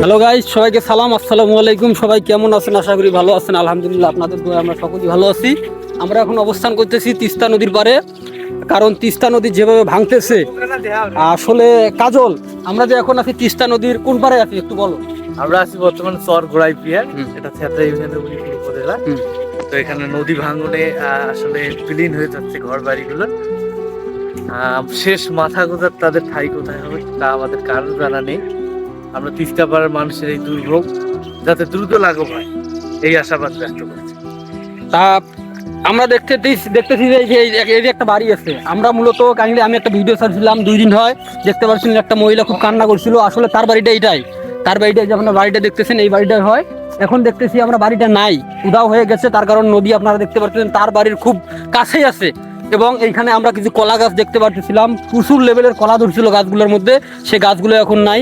Hello guys সবাইকে সালাম আসসালামু আলাইকুম। সবাই কেমন আছেন? আশা করি ভালো আছেন। আলহামদুলিল্লাহ আপনাদের দোয়া আমরা সকলেই ভালো আছি। আমরা এখন অবস্থান করতেছি তিস্তা নদীর পারে কারণ তিস্তা নদী যেভাবে ভাঙতেছে আসলে কাজল আমরা যে এখন আছি তিস্তা নদীর কোন পারে আছি একটু বলো? আমরা আছি বর্তমান চর ঘোড়াই পিয়ার এটা থেত্রা ইউনিয়নের উপজেলা। তো এখানে নদী ভাঙনে আসলে বিলীন হয়ে যাচ্ছে ঘর বাড়িগুলো শেষ মাথা গোজার তাদের ঠাই কোথায় হবে তা আমাদের কারণ জানা নেই। আমরা তিস্তা পাড়ার মানুষের এই দুর্ভোগ যাতে দ্রুত লাঘব হয়, এই আশাবাদ ব্যক্ত করছি। তা আমরা দেখতে দেখতেছি যে এই একটা বাড়ি আছে, আমরা মূলত কাইন্ডলি আমি একটা ভিডিও ছাড়ছিলাম দুই দিন হয়, দেখতে পাচ্ছিলেন একটা মহিলা খুব কান্না করছিল, আসলে তার বাড়িটা এইটাই। তার বাড়িটা যে আপনার বাড়িটা দেখতেছেন, এই বাড়িটাই হয়। এখন দেখতেছি আমরা বাড়িটা নাই উদাও হয়ে গেছে, তার কারণ নদী আপনারা দেখতে পাচ্ছেন তার বাড়ির খুব কাছেই আছে। এবং এইখানে আমরা কিছু কলা গাছ দেখতে পাচ্ছিলাম প্রচুর লেভেলের কলা ধরছিল গাছগুলোর মধ্যে, সে গাছগুলো এখন নাই।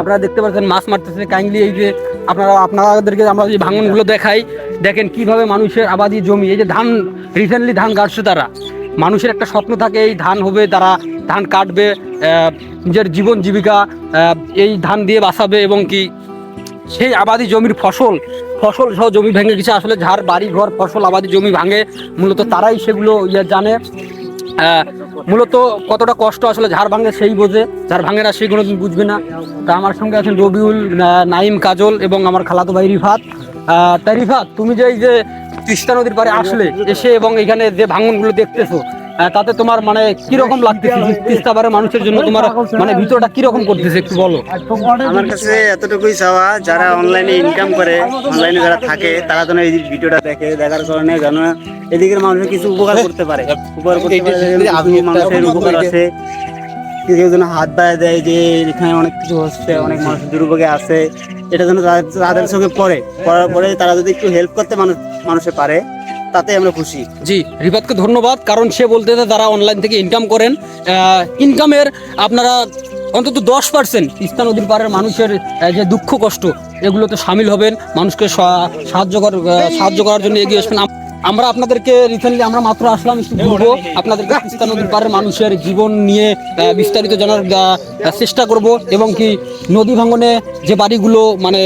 আপনারা দেখতে পাচ্ছেন, মাছ মারতেছে কাইন্ডলি এই যে আপনারা, আপনাদেরকে আমরা যে ভাঙনগুলো দেখাই, দেখেন কীভাবে মানুষের আবাদি জমি, এই যে ধান রিসেন্টলি ধান কাটছে তারা। মানুষের একটা স্বপ্ন থাকে, এই ধান হবে, তারা ধান কাটবে নিজের জীবন জীবিকা এই ধান দিয়ে বাঁচাবে এবং কি সেই আবাদি জমির ফসল ফসল সহ জমি ভেঙে গেছে। আসলে যার বাড়ি ঘর ফসল, আবাদি জমি ভাঙে, মূলত তারাই সেগুলো ইয়ে জানে। মূলত কতটা কষ্ট আসলে ঝাড় ভাঙে সেই বোঝে। ঝাড় ভাঙে না সেই কোনোদিন বুঝবে না। তা আমার সঙ্গে আছেন রবিউল নাইম কাজল এবং আমার খালাতো ভাই রিফাত। তাই রিফাত, তুমি যে এই যে তিস্তা নদীর পারে আসলে, এসে এবং এখানে যে ভাঙনগুলো দেখতেছো তাতে তোমার মানে কীরকম লাগতেছে? যে তিস্তা পারে মানুষের জন্য তোমার মানে ভিতরটা কীরকম করতেছে একটু বলো? আমার কাছে এতটুকুই চাওয়া যারা অনলাইনে ইনকাম করে অনলাইনে যারা থাকে তারা যেন এই ভিডিওটা দেখে দেখার কারণে যেন এদিকের মানুষের কিছু উপকার করতে পারে। উপকার করতে পারে মানুষের উপকার আছে। কেউ যেন হাত বাড়ায় দেয় যে এখানে অনেক কিছু হচ্ছে অনেক মানুষ দুর্ভোগে আছে। এটা যেন তাদের- তাদের চোখে পড়ে। পড়ার পরে তারা যদি একটু হেল্প করতে মানুষ মানুষে পারে তাতে আমরা খুশি। জি রিফাতকে ধন্যবাদ, কারণ সে বলতে তারা অনলাইন থেকে ইনকাম করেন ইনকামের আপনারা অন্তত দশ পার্সেন্ট তিস্তা নদীর পাড়ের মানুষের যে দুঃখ কষ্ট, এগুলোতে সামিল হবেন, মানুষকে সাহায্য সাহায্য করার জন্য এগিয়ে আসবেন। আমরা আপনাদেরকে রিসেন্টলি আমরা মাত্র আসলাম একটু ঘুরবো। আপনাদেরকে তিস্তা নদীর পাড়ের মানুষের জীবন নিয়ে বিস্তারিত জানার চেষ্টা করব এবং কি নদী ভাঙনে যে বাড়িগুলো মানে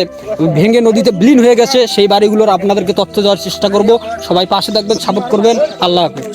ভেঙে নদীতে বিলীন হয়ে গেছে সেই বাড়িগুলোর আপনাদেরকে তথ্য দেওয়ার চেষ্টা করব। সবাই পাশে থাকবেন সাপোর্ট করবেন। আল্লাহ হাফেজ।